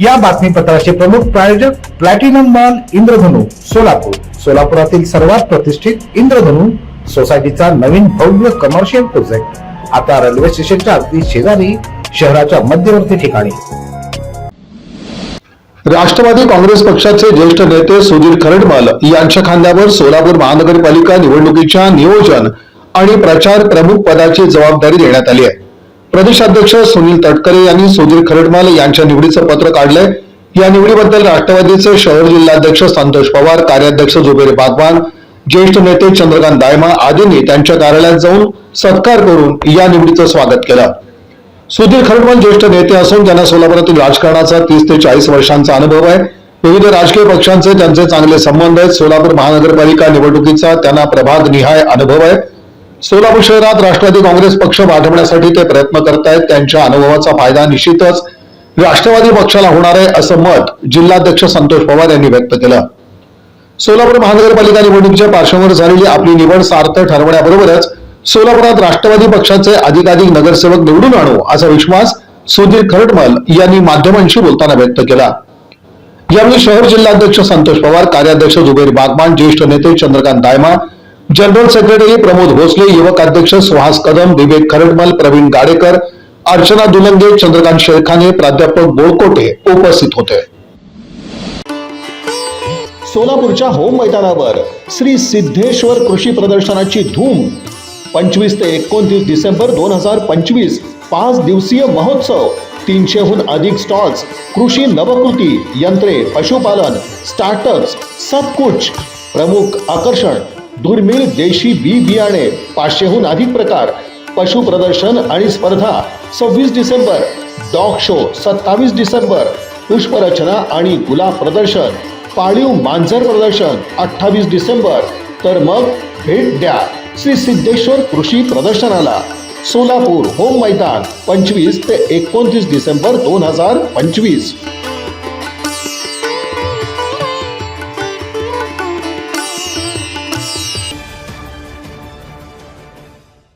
या बातमीपत्राचे प्रमुख प्रायोजक प्लॅटिनम मॉल इंद्रधनु सोलापूर. सोलापुरातील सर्वात प्रतिष्ठित इंद्रधनु सोसायटीचा नवीन भव्य कमर्शियल प्रोजेक्ट आता रेल्वे स्टेशनच्या अगदी शेजारी शहराच्या मध्यवर्ती ठिकाणी. राष्ट्रवादी काँग्रेस पक्षाचे ज्येष्ठ नेते सुधीर खरडमल यांच्या खांद्यावर सोलापूर महानगरपालिका निवडणुकीच्या नियोजन आणि प्रचार प्रमुख पदाची जबाबदारी देण्यात आली आहे. प्रदेशाध्यक्ष सुनील तटकरे यांनी सुधीर खरडमल यांच्या निवडीचं पत्र काढलंय. या निवडीबद्दल राष्ट्रवादीचे शहर जिल्हाध्यक्ष संतोष पवार कार्याध्यक्ष जुबेर बागवान ज्येष्ठ नेते चंद्रकांत दायमा आदींनी त्यांच्या कार्यालयात जाऊन सत्कार करून या निवडीचं स्वागत केलं. सुधीर खरडमल ज्येष्ठ नेते असून ज्यांना सोलापुरातील राजकारणाचा तीस ते चाळीस वर्षांचा अनुभव आहे. विविध राजकीय पक्षांचे त्यांचे चांगले संबंध आहेत. सोलापूर महानगरपालिका निवडणुकीचा त्यांना प्रभाग निहाय अनुभव आहे. सोलापूर शहरात राष्ट्रवादी काँग्रेस पक्ष वाढवण्यासाठी ते प्रयत्न करत आहेत त्यांच्या अनुभवाचा फायदा निश्चितच राष्ट्रवादी पक्षाला होणार आहे असं मत जिल्हाध्यक्ष संतोष पवार यांनी व्यक्त केलं. सोलापूर महानगरपालिका निवडणुकीच्या पार्श्वभूमीवर झालेली आपली निवड सार्थ ठरवण्याबरोबरच सोलापुरात राष्ट्रवादी पक्षाचे अधिकाधिक नगरसेवक निवडून आणू असा विश्वास सुधीर खरटमल यांनी माध्यमांशी बोलताना व्यक्त केला. यावेळी शहर जिल्हाध्यक्ष संतोष पवार कार्याध्यक्ष जुबेर बागमान ज्येष्ठ नेते चंद्रकांत दायमा जनरल सेक्रेटरी प्रमोद भोसले युवक अध्यक्ष सुहास कदम विवेक खरडमल प्रवीण गाडेकर अर्चना दुलंगे चंद्रकांत शेळखाने प्राध्यापक बोळकोटे उपस्थित होते. सोलापूरच्या होम मैदानावर श्री सिद्धेश्वर कृषी प्रदर्शनाची धूम. पंचवीस ते एकोणतीस डिसेंबर दोन हजार पंचवीस पाच दिवसीय महोत्सव. तीनशेहून अधिक स्टॉल्स कृषी नवकृती यंत्रे पशुपालन स्टार्टअप्स सबकुच प्रमुख आकर्षण दुर्मिळ देशी बी बियाणे पाचशेहून अधिक प्रकार पशु प्रदर्शन आणि स्पर्धा सव्वीस डिसेंबर डॉग शो सत्तावीस डिसेंबर पुष्परचना आणि गुलाब प्रदर्शन पाळीव मांजर प्रदर्शन अठ्ठावीस डिसेंबर तर मग भेट द्या श्री सिद्धेश्वर कृषी प्रदर्शनाला. सोलापूर होम मैदान पंचवीस ते एकोणतीस डिसेंबर दोन हजार पंचवीस.